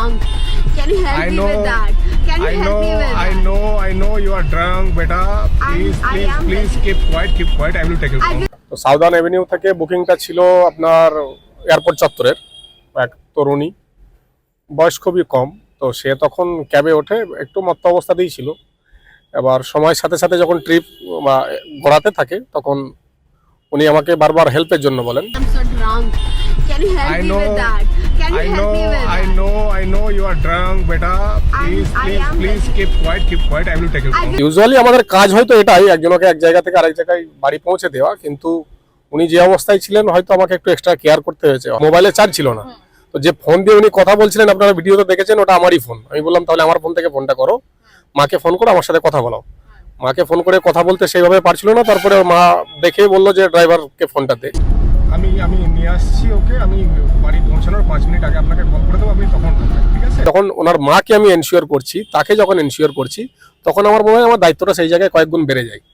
drunk. Can you help I me know. with that? Can you I help know, me with I that? know, I know you are drunk, beta. Please, I please, am please very- keep quiet, keep quiet. I will take your I phone. will- তো southern avenue থেকে বুকিংটা ছিল আপনার airport চত্বরের এক তরুণী বয়স খুবই কম তো সে তখন ক্যাবে ওঠে একটু মত্ত অবস্থাতেই ছিল এবার সময়ের সাথে সাথে যখন ট্রিপ বা ঘোরাতে থাকে তখন উনি আমাকে বারবার হেল্পের জন্য বলেন I'm so drunk. Can you help I me know, with that? Can you I help know, are drunk, beta. Please, please, please keep quiet, keep quiet. I will take your phone. আমাদের কাজ হয়তো এটাই একজনকে এক জায়গা থেকে আরেক জায়গায় বাড়ি পৌঁছে দেওয়া কিন্তু উনি যে অবস্থায় ছিলেন হয়তো আমাকে একটু এক্সট্রা কেয়ার করতে হয়েছে। মোবাইলে চার্জ ছিল না। তো যে ফোন দিয়ে উনি কথা বলছিলেন আপনারা ভিডিওতে দেখেছেন ওটা আমারই ফোন আমি বললাম তাহলে আমার ফোন থেকে ফোনটা করো। মাকে ফোন করো আমার সাথে কথা বলাও। মাকে ফোন করে কথা বলতে সেইভাবে পারছিল না তারপরে ওর মা দেখে বলল যে ড্রাইভারকে ফোনটা দে। আমি আমি নিয়ে আসছি ওকে আমি বাড়ি পৌঁছানোর পাঁচ মিনিট আগে আপনাকে যখন ওনার মাকে আমি এনশিওর করছি, তাকে যখন এনশিওর করছি, তখন আমার মনে হয় আমার দায়িত্বটা সেই জায়গায় কয়েক গুণ বেড়ে যায়।